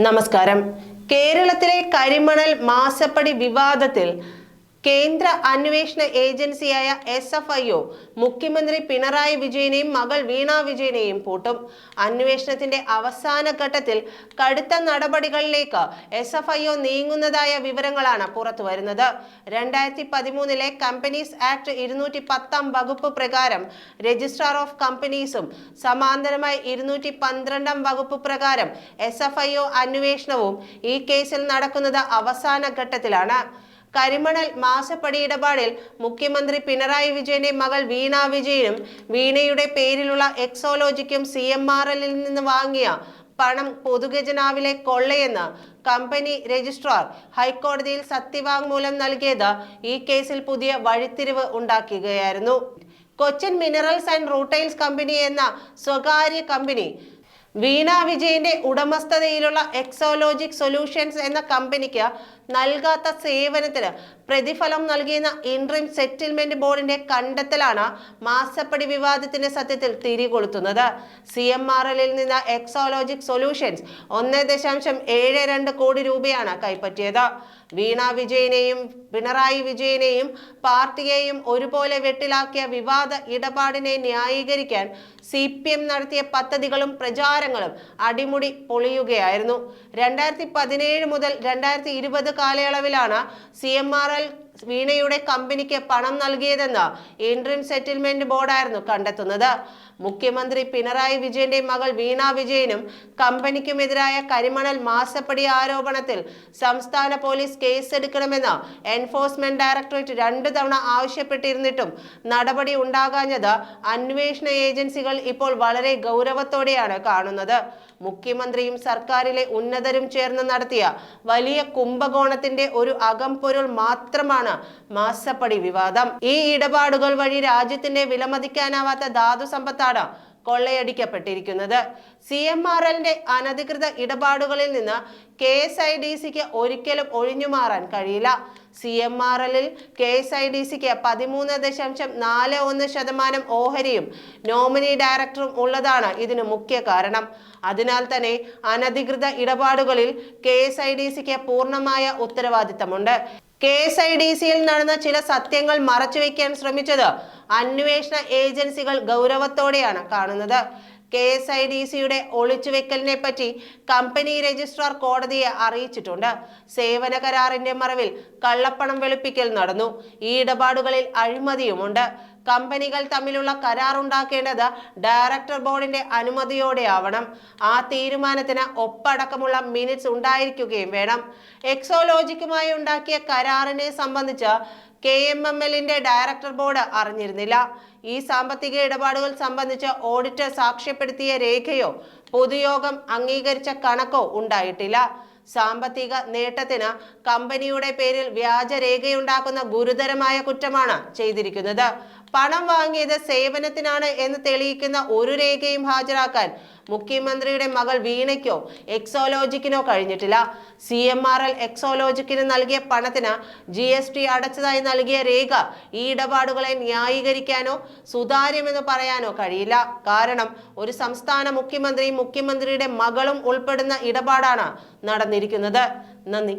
നമസ്കാരം. കേരളത്തിലെ കരിമണൽ മാസപ്പടി വിവാദത്തിൽ കേന്ദ്ര അന്വേഷണ ഏജൻസിയായ എസ് എഫ് ഐ ഒ മുഖ്യമന്ത്രി പിണറായി വിജയനെയും മകൾ വീണ വിജയനെയും പൂട്ടും. അന്വേഷണത്തിന്റെ അവസാന ഘട്ടത്തിൽ കടുത്ത നടപടികളിലേക്ക് എസ് എഫ് ഐ ഒ നീങ്ങുന്നതായ വിവരങ്ങളാണ് പുറത്തു വരുന്നത്. രണ്ടായിരത്തി പതിമൂന്നിലെ കമ്പനീസ് ആക്ട് ഇരുന്നൂറ്റി പത്താം വകുപ്പ് പ്രകാരം രജിസ്ട്രാർ ഓഫ് കമ്പനീസും സമാന്തരമായി ഇരുന്നൂറ്റി പന്ത്രണ്ടാം വകുപ്പ് പ്രകാരം എസ് എഫ് ഐ ഒ അന്വേഷണവും ഈ കേസിൽ നടക്കുന്നത് അവസാന ഘട്ടത്തിലാണ്. കരിമണൽ മാസപ്പടി ഇടപാടിൽ മുഖ്യമന്ത്രി പിണറായി വിജയന്റെ മകൾ വീണ വിജയനും വീണയുടെ പേരിലുള്ള എക്സോലോജിക്കും സി എം ആർ എല്ലിൽ നിന്ന് വാങ്ങിയ പണം പൊതുഖജനാവിലെ കൊള്ളയെന്ന് കമ്പനി രജിസ്ട്രാർ ഹൈക്കോടതിയിൽ സത്യവാങ്മൂലം നൽകിയത് ഈ കേസിൽ പുതിയ വഴിത്തിരിവ് ഉണ്ടാക്കുകയായിരുന്നു. Cochin Minerals and Rutiles company എന്ന സ്വകാര്യ കമ്പനി വീണ വിജയന്റെ ഉടമസ്ഥതയിലുള്ള എക്സോലോജിക് സൊല്യൂഷൻസ് എന്ന കമ്പനിക്ക് നൽകാത്ത സേവനത്തിന് പ്രതിഫലം നൽകിയെന്ന ഇൻട്രീം സെറ്റിൽമെന്റ് ബോർഡിന്റെ കണ്ടെത്തലാണ് മാസപ്പടി വിവാദത്തിന്റെ സത്യത്തിൽ തിരികൊളുത്തുന്നത് സി എം ആർ എല്ലിൽ നിന്ന് എക്സോലോജിക് സൊല്യൂഷൻസ് ഒന്ന് ദശാംശം ഏഴ് രണ്ട് കോടി രൂപയാണ് കൈപ്പറ്റിയത്. വീണ വിജയനെയും പിണറായി വിജയനെയും പാർട്ടിയെയും ഒരുപോലെ വെട്ടിലാക്കിയ വിവാദ ഇടപാടിനെ ന്യായീകരിക്കാൻ സി പി എം നടത്തിയ പദ്ധതികളും പ്രചാരങ്ങളും അടിമുടി പൊളിയുകയായിരുന്നു. രണ്ടായിരത്തി പതിനേഴ് മുതൽ രണ്ടായിരത്തി ഇരുപത് കാലയളവിലാണ് സി എം ആർ എൽ വീണയുടെ കമ്പനിക്ക് പണം നൽകിയതെന്ന് ഇൻട്രീം സെറ്റിൽമെന്റ് ബോർഡായിരുന്നു കണ്ടെത്തുന്നത്. മുഖ്യമന്ത്രി പിണറായി വിജയന്റെ മകൾ വീണ വിജയനും കമ്പനിക്കുമെതിരായ കരിമണൽ മാസപ്പടി ആരോപണത്തിൽ സംസ്ഥാന പോലീസ് കേസെടുക്കണമെന്ന് എൻഫോഴ്സ്മെന്റ് ഡയറക്ടറേറ്റ് രണ്ടു തവണ ആവശ്യപ്പെട്ടിരുന്നിട്ടും നടപടി ഉണ്ടാകാഞ്ഞത് അന്വേഷണ ഏജൻസികൾ ഇപ്പോൾ വളരെ ഗൗരവത്തോടെയാണ് കാണുന്നത്. മുഖ്യമന്ത്രിയും സർക്കാരിലെ ഉന്നതരും ചേർന്ന് നടത്തിയ വലിയ കുംഭകോണത്തിന്റെ ഒരു അകംപൊരുൾ മാത്രമാണ് മാസപ്പടി വിവാദം. ഈ ഇടപാടുകൾ വഴി രാജ്യത്തിന്റെ വിലമതിക്കാനാവാത്ത ധാതു സമ്പത്താണ് കൊള്ളയടിക്കപ്പെട്ടിരിക്കുന്നത്. സി എം ആർ എല്ലിന്റെ അനധികൃത ഇടപാടുകളിൽ നിന്ന് കെ എസ് ഐ ഡി സിക്ക് ഒരിക്കലും ഒഴിഞ്ഞുമാറാൻ കഴിയില്ല. സി എം ആർ എല്ലിൽ കെ എസ് ഐ ഡി സിക്ക് പതിമൂന്ന് ദശാംശം നാല് ഒന്ന് ശതമാനം ഓഹരിയും നോമിനി ഡയറക്ടറും ഉള്ളതാണ് ഇതിന് മുഖ്യ കാരണം. അതിനാൽ തന്നെ അനധികൃത ഇടപാടുകളിൽ കെ എസ് ഐ ഡി സിക്ക് പൂർണമായ ഉത്തരവാദിത്തമുണ്ട്. കെ എസ് ഐ ഡി സിയിൽ നടന്ന ചില സത്യങ്ങൾ മറച്ചുവെക്കാൻ ശ്രമിച്ചത് അന്വേഷണ ഏജൻസികൾ ഗൗരവത്തോടെയാണ് കാണുന്നത്. കെ എസ് ഐ ഡി സിയുടെ ഒളിച്ചുവെക്കലിനെ പറ്റി കമ്പനി രജിസ്ട്രാർ കോടതിയെ അറിയിച്ചിട്ടുണ്ട്. സേവന കരാറിന്റെ മറവിൽ കള്ളപ്പണം വെളുപ്പിക്കൽ നടന്നു. ഈ ഇടപാടുകളിൽ അഴിമതിയുമുണ്ട്. കമ്പനികൾ തമ്മിലുള്ള കരാർ ഉണ്ടാക്കേണ്ടത് ഡയറക്ടർ ബോർഡിന്റെ അനുമതിയോടെ ആവണം ആ തീരുമാനത്തിന് ഒപ്പടക്കമുള്ള മിനിറ്റ്സ് ഉണ്ടായിരിക്കുകയും വേണം. എക്സോലോജിക്കുമായി ഉണ്ടാക്കിയ കരാറിനെ സംബന്ധിച്ച് കെ എം എം എല്ലിന്റെ ഡയറക്ടർ ബോർഡ് അറിഞ്ഞിരുന്നില്ല. ഈ സാമ്പത്തിക ഇടപാടുകൾ സംബന്ധിച്ച് ഓഡിറ്റർ സാക്ഷ്യപ്പെടുത്തിയ രേഖയോ പൊതുയോഗം അംഗീകരിച്ച കണക്കോ ഉണ്ടായിട്ടില്ല. സാമ്പത്തിക നേട്ടത്തിന് കമ്പനിയുടെ പേരിൽ വ്യാജരേഖയുണ്ടാക്കുന്ന ഗുരുതരമായ കുറ്റമാണ് ചെയ്തിരിക്കുന്നത്. പണം വാങ്ങിയത് സേവനത്തിനാണ് എന്ന് തെളിയിക്കുന്ന ഒരു രേഖയും ഹാജരാക്കാൻ മുഖ്യമന്ത്രിയുടെ മകൾ വീണയ്ക്കോ എക്സോലോജിക്കിനോ കഴിഞ്ഞിട്ടില്ല. സി എം ആർ എൽ എക്സോലോജിക്കിന് നൽകിയ പണത്തിന് ജി എസ് ടി അടച്ചതായി നൽകിയ രേഖ ഈ ഇടപാടുകളെ ന്യായീകരിക്കാനോ സുതാര്യമെന്ന് പറയാനോ കഴിയില്ല. കാരണം ഒരു സംസ്ഥാന മുഖ്യമന്ത്രിയും മുഖ്യമന്ത്രിയുടെ മകളും ഉൾപ്പെടുന്ന ഇടപാടാണ് നടന്നിരിക്കുന്നത്. നന്ദി.